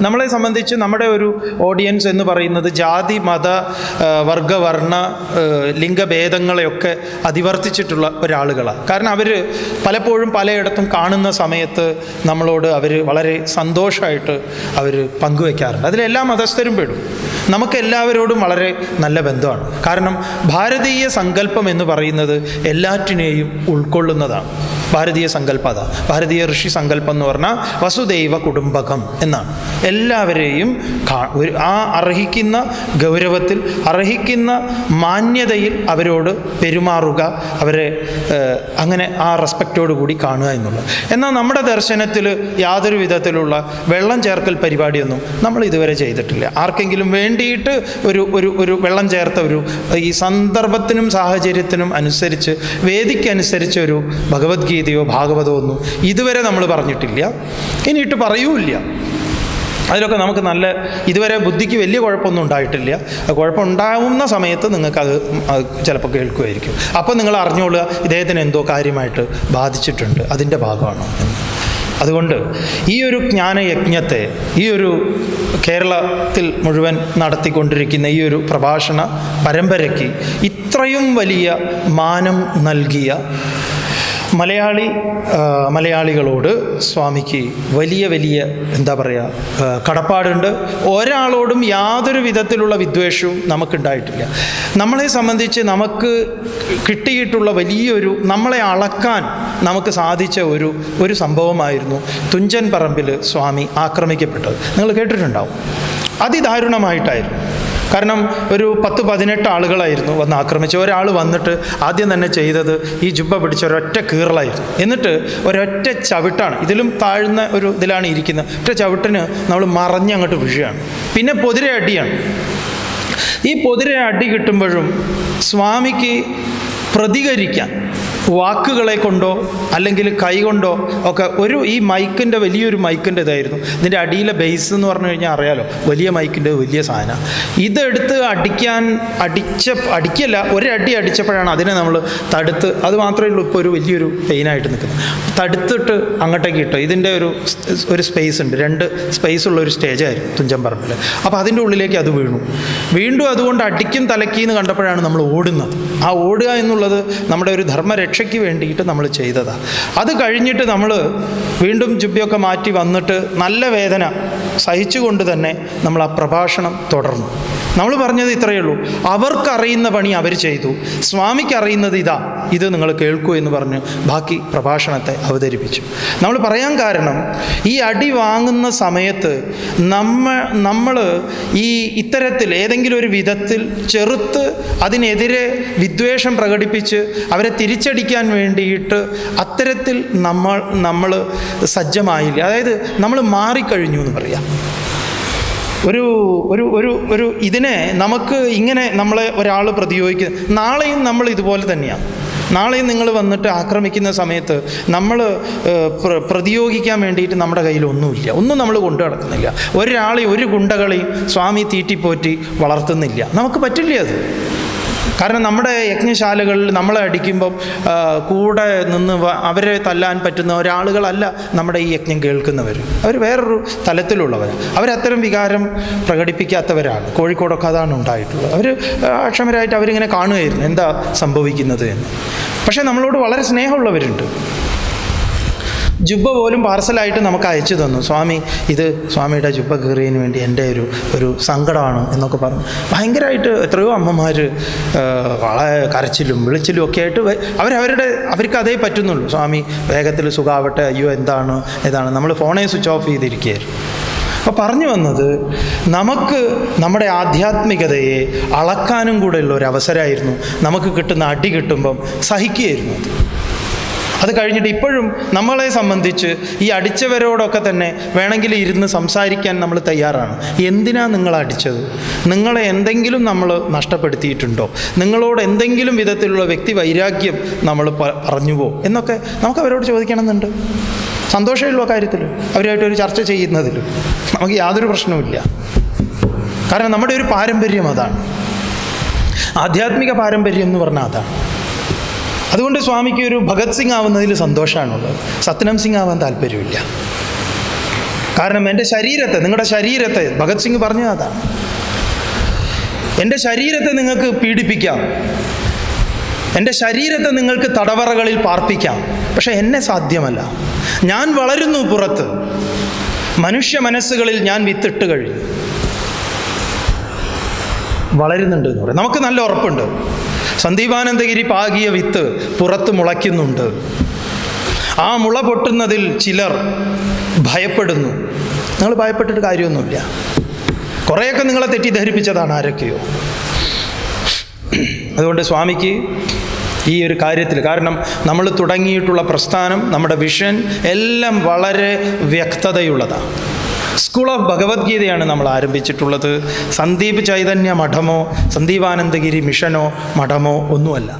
നമ്മളെ സംബന്ധിച്ച് നമ്മുടെ ഒരു ഓഡിയൻസ് എന്ന് പറയുന്നത് ജാതി മത വർഗ ലിംഗഭേദങ്ങളെയൊക്കെ അതിവർത്തിച്ചിട്ടുള്ള ഒരാളുകളാണ്. കാരണം അവർ പലപ്പോഴും പലയിടത്തും കാണുന്ന സമയത്ത് നമ്മളോട് അവർ വളരെ സന്തോഷമായിട്ട് അവർ പങ്കുവെക്കാറുണ്ട്. അതിലെല്ലാ മതസ്ഥരും പെടും. നമുക്ക് എല്ലാവരോടും വളരെ നല്ല ബന്ധമാണ്. കാരണം ഭാരതീയ സങ്കല്പം എന്ന് പറയുന്നത് എല്ലാറ്റിനെയും ഉൾക്കൊള്ളുന്നതാണ്. ഭാരതീയ സങ്കല്പത ഭാരതീയ ഋഷി സങ്കല്പം എന്ന് പറഞ്ഞാൽ വസുദൈവ കുടുംബകം എന്നാണ്. എല്ലാവരെയും ആ അർഹിക്കുന്ന ഗൗരവത്തിൽ അർഹിക്കുന്ന മാന്യതയിൽ അവരോട് പെരുമാറുക അവരെ അങ്ങനെ ആ റെസ്പെക്റ്റോട് കൂടി കാണുക എന്നുള്ളത്. എന്നാൽ നമ്മുടെ ദർശനത്തിൽ യാതൊരു വിധത്തിലുള്ള വെള്ളം ചേർക്കൽ പരിപാടിയൊന്നും നമ്മൾ ഇതുവരെ ചെയ്തിട്ടില്ല. ആർക്കെങ്കിലും വേണ്ടിയിട്ട് ഒരു ഒരു ഒരു വെള്ളം ചേർത്ത ഒരു ഈ സന്ദർഭത്തിനും സാഹചര്യത്തിനും അനുസരിച്ച് വേദിക്കനുസരിച്ച് ഒരു ഭഗവത്ഗീതയോ ഭാഗവതമോ ഒന്നും ഇതുവരെ നമ്മൾ പറഞ്ഞിട്ടില്ല. ഇനിയിട്ട് പറയൂല്ല. അതിലൊക്കെ നമുക്ക് നല്ല ഇതുവരെ ബുദ്ധിക്ക് വലിയ കുഴപ്പമൊന്നും ഉണ്ടായിട്ടില്ല. ആ കുഴപ്പം ഉണ്ടാവുന്ന സമയത്ത് നിങ്ങൾക്കത് ചിലപ്പോൾ കേൾക്കുമായിരിക്കും. അപ്പോൾ നിങ്ങൾ അറിഞ്ഞോളുക ഇദ്ദേഹത്തിന് എന്തോ കാര്യമായിട്ട് ബാധിച്ചിട്ടുണ്ട്. അതിന്റെ ഭാഗമാണ്? അതുകൊണ്ട് ഈ ഒരു ജ്ഞാനയജ്ഞത്തെ ഈ ഒരു കേരളത്തിൽ മുഴുവൻ നടത്തിക്കൊണ്ടിരിക്കുന്ന ഈ ഒരു പ്രഭാഷണ പരമ്പരയ്ക്ക് ഇത്രയും വലിയ മാനം നൽകിയ മലയാളി മലയാളികളോട് സ്വാമിക്ക് വലിയ വലിയ എന്താ പറയുക കടപ്പാടുണ്ട്. ഒരാളോടും യാതൊരു വിധത്തിലുള്ള വിദ്വേഷവും നമുക്കുണ്ടായിട്ടില്ല. നമ്മളെ സംബന്ധിച്ച് നമുക്ക് കിട്ടിയിട്ടുള്ള വലിയൊരു നമ്മളെ അളക്കാൻ നമുക്ക് സാധിച്ച ഒരു ഒരു സംഭവമായിരുന്നു തുഞ്ചൻ പറമ്പിൽ സ്വാമി ആക്രമിക്കപ്പെട്ടത്. നിങ്ങൾ കേട്ടിട്ടുണ്ടാവും. അതിദാരുണമായിട്ടായിരുന്നു. കാരണം ഒരു പത്ത് പതിനെട്ട് ആളുകളായിരുന്നു വന്ന് ആക്രമിച്ച. ഒരാൾ വന്നിട്ട് ആദ്യം തന്നെ ചെയ്തത് ഈ ജുബ്ബ പിടിച്ച ഒരൊറ്റ കീറലായിരുന്നു. എന്നിട്ട് ഒരൊറ്റ ചവിട്ടാണ്. ഇതിലും താഴ്ന്ന ഒരു ഇതിലാണ് ഇരിക്കുന്നത്. ഒറ്റ ചവിട്ടിന് നമ്മൾ മറഞ്ഞ് അങ്ങോട്ട് വീഴുകയാണ്. പിന്നെ പൊതിരെ അടിയാണ്. ഈ പൊതിരെ അടി കിട്ടുമ്പോഴും സ്വാമിക്ക് പ്രതികരിക്കാൻ വാക്കുകളെ കൊണ്ടോ അല്ലെങ്കിൽ കൈ കൊണ്ടോ ഒക്കെ ഒരു ഈ മൈക്കിന്റെ വലിയൊരു മൈക്കിന്റെ ഇതായിരുന്നു. ഇതിന്റെ അടിയിലെ ബേസ് എന്ന് പറഞ്ഞു കഴിഞ്ഞാൽ അറിയാലോ വലിയ മൈക്കിന്റെ വലിയ സാധനം. ഇതെടുത്ത് അടിക്കാൻ അടിച്ച അടിക്കല്ല ഒരടി അടിച്ചപ്പോഴാണ് അതിനെ നമ്മൾ തടുത്ത്. അത് മാത്രമേ ഉള്ളൂ ഇപ്പോൾ ഒരു വലിയൊരു പെയിനായിട്ട് നിൽക്കുന്നത്. തടുത്തിട്ട് അങ്ങോട്ടേക്ക് ഇട്ടു. ഇതിന്റെ ഒരു ഒരു സ്പേസ് ഉണ്ട്. രണ്ട് സ്പേസ് ഉള്ള ഒരു സ്റ്റേജായിരുന്നു തുഞ്ചൻ പറമ്പിൽ അപ്പോൾ അതിന്റെ ഉള്ളിലേക്ക് അത് വീണു. വീണ്ടും അതുകൊണ്ട് അടിക്കും തലക്കീന്ന് കണ്ടപ്പോഴാണ് നമ്മൾ ഓടുന്നത്. ആ ഓടുക എന്നുള്ളത് നമ്മുടെ ഒരു ധർമ്മരക്ഷയ്ക്ക് വേണ്ടിയിട്ട് നമ്മൾ ചെയ്തതാണ് അത് കഴിഞ്ഞിട്ട് നമ്മൾ വീണ്ടും ജുബ്ബയൊക്കെ മാറ്റി വന്നിട്ട് നല്ല വേദന സഹിച്ചുകൊണ്ട് തന്നെ നമ്മൾ ആ പ്രഭാഷണം തുടർന്നു. നമ്മൾ പറഞ്ഞത് ഇത്രയേ ഉള്ളൂ. അവർക്കറിയുന്ന പണി അവർ ചെയ്തു. സ്വാമിക്ക് അറിയുന്നത് ഇതാ. ഇത് നിങ്ങൾ കേൾക്കൂ എന്ന് പറഞ്ഞു. ബാക്കി പ്രഭാഷണത്തെ അവതരിപ്പിച്ചു. നമ്മൾ പറയാൻ കാരണം ഈ അടി വാങ്ങുന്ന സമയത്ത് നമ്മ നമ്മൾ ഈ ഇത്തരത്തിൽ ഏതെങ്കിലും ഒരു വിധത്തിൽ ചെറുത്ത് അതിനെതിരെ വിദ്വേഷം പ്രകടിപ്പിച്ച് അവരെ തിരിച്ചടിക്കാൻ വേണ്ടിയിട്ട് അത്തരത്തിൽ നമ്മൾ നമ്മൾ സജ്ജമായില്ല. അതായത് നമ്മൾ മാറിക്കഴിഞ്ഞു എന്ന് പറയാം. ഒരു ഒരു ഒരു ഒരു ഇതിനെ നമുക്ക് ഇങ്ങനെ നമ്മളെ ഒരാൾ പ്രതിയോഗിക്കുന്നത് നാളെയും നമ്മൾ ഇതുപോലെ തന്നെയാണ്. നാളെയും നിങ്ങൾ വന്നിട്ട് ആക്രമിക്കുന്ന സമയത്ത് നമ്മൾ പ്രതിയോഗിക്കാൻ വേണ്ടിയിട്ട് നമ്മുടെ കയ്യിൽ ഒന്നുമില്ല. ഒന്നും നമ്മൾ കൊണ്ടു നടക്കുന്നില്ല. ഒരാളെയും ഒരു ഗുണ്ടകളെയും സ്വാമി തീറ്റിപ്പോറ്റി വളർത്തുന്നില്ല. നമുക്ക് പറ്റില്ല അത്. കാരണം നമ്മുടെ യജ്ഞശാലകളിൽ നമ്മളെ അടിക്കുമ്പം കൂടെ നിന്ന് അവരെ തല്ലാൻ പറ്റുന്ന ഒരാളുകളല്ല നമ്മുടെ ഈ യജ്ഞം കേൾക്കുന്നവർ. അവർ വേറൊരു തലത്തിലുള്ളവർ അവരത്തരം വികാരം പ്രകടിപ്പിക്കാത്തവരാണ്. കോഴിക്കോടൊക്കെ അതാണ് ഉണ്ടായിട്ടുള്ളത്. അവർ അക്ഷമരായിട്ട് അവരിങ്ങനെ കാണുമായിരുന്നു എന്താ സംഭവിക്കുന്നത് എന്ന്. പക്ഷേ നമ്മളോട് വളരെ സ്നേഹമുള്ളവരുണ്ട്. ജുബ്ബ പോലും പാർസലായിട്ട് നമുക്ക് അയച്ചു തന്നു. സ്വാമി ഇത് സ്വാമിയുടെ ജുബ്ബ കീറിയതിന് വേണ്ടി എന്റെ ഒരു ഒരു സങ്കടമാണ് എന്നൊക്കെ പറഞ്ഞു. ഭയങ്കരമായിട്ട് എത്രയോ അമ്മമാർ വളരെ കരച്ചിലും വിളിച്ചിലും ഒക്കെ ആയിട്ട് അവരവരുടെ അവർക്ക് അതേ പറ്റുന്നുള്ളൂ. സ്വാമി വേഗത്തിൽ സുഖാവട്ടെ. അയ്യോ എന്താണ്? ഇതാണ്. നമ്മൾ ഫോണേ സ്വിച്ച് ഓഫ് ചെയ്തിരിക്കുകയായിരുന്നു. അപ്പോൾ പറഞ്ഞു വന്നത് നമുക്ക് നമ്മുടെ ആധ്യാത്മികതയെ അളക്കാനും കൂടെയുള്ള ഒരു അവസരമായിരുന്നു. നമുക്ക് കിട്ടുന്ന അടി കിട്ടുമ്പം സഹിക്കുകയായിരുന്നു അത് കഴിഞ്ഞിട്ട് ഇപ്പോഴും നമ്മളെ സംബന്ധിച്ച് ഈ അടിച്ചവരോടൊക്കെ തന്നെ വേണമെങ്കിൽ ഇരുന്ന് സംസാരിക്കാൻ നമ്മൾ തയ്യാറാണ്. എന്തിനാ നിങ്ങൾ അടിച്ചത്? നിങ്ങളെ എന്തെങ്കിലും നമ്മൾ നഷ്ടപ്പെടുത്തിയിട്ടുണ്ടോ? നിങ്ങളോട് എന്തെങ്കിലും വിധത്തിലുള്ള വ്യക്തി വൈരാഗ്യം നമ്മൾ പറഞ്ഞുവോ? എന്നൊക്കെ നമുക്ക് അവരോട് ചോദിക്കണമെന്നുണ്ട്. സന്തോഷമുള്ള കാര്യത്തിൽ അവരുമായിട്ടൊരു ചർച്ച ചെയ്യുന്നതിൽ നമുക്ക് യാതൊരു പ്രശ്നവുമില്ല കാരണം നമ്മുടെ ഒരു പാരമ്പര്യം അതാണ്. ആധ്യാത്മിക പാരമ്പര്യം എന്ന് പറഞ്ഞാൽ അതാണ്. അതുകൊണ്ട് സ്വാമിക്ക് ഒരു ഭഗത് സിംഗ് ആവുന്നതിൽ സന്തോഷമാണുള്ളത് സത്നം സിംഗ് ആവാൻ താല്പര്യമില്ല. കാരണം എന്റെ ശരീരത്തെ നിങ്ങളുടെ ശരീരത്തെ ഭഗത് സിംഗ് പറഞ്ഞു അതാണ്. എന്റെ ശരീരത്തെ നിങ്ങൾക്ക് പീഡിപ്പിക്കാം. എന്റെ ശരീരത്തെ നിങ്ങൾക്ക് തടവറകളിൽ പാർപ്പിക്കാം. പക്ഷെ എന്നെ സാധ്യമല്ല. ഞാൻ വളരുന്നു പുറത്ത്. മനുഷ്യ മനസ്സുകളിൽ ഞാൻ വിത്തിട്ട് കഴിഞ്ഞു വളരുന്നുണ്ട് എന്ന് പറയാം. നമുക്ക് നല്ല ഉറപ്പുണ്ട്. സന്ദീപാനന്ദഗിരി പാകിയ വിത്ത് പുറത്ത് മുളയ്ക്കുന്നുണ്ട്. ആ മുള പൊട്ടുന്നതിൽ ചിലർ ഭയപ്പെടുന്നു. നിങ്ങൾ ഭയപ്പെട്ടിട്ട് കാര്യമൊന്നുമില്ല. കുറേയൊക്കെ നിങ്ങളെ തെറ്റിദ്ധരിപ്പിച്ചതാണ് ആരൊക്കെയോ. അതുകൊണ്ട് സ്വാമിക്ക് ഈ ഒരു കാര്യത്തിൽ കാരണം നമ്മൾ തുടങ്ങിയിട്ടുള്ള പ്രസ്ഥാനം നമ്മുടെ വിഷൻ എല്ലാം വളരെ വ്യക്തതയുള്ളതാണ്. സ്കൂൾ ഓഫ് ഭഗവത്ഗീതയാണ് നമ്മൾ ആരംഭിച്ചിട്ടുള്ളത്. സന്ദീപ് ചൈതന്യ മഠമോ സന്ദീപാനന്ദഗിരി മിഷനോ മഠമോ ഒന്നുമല്ല.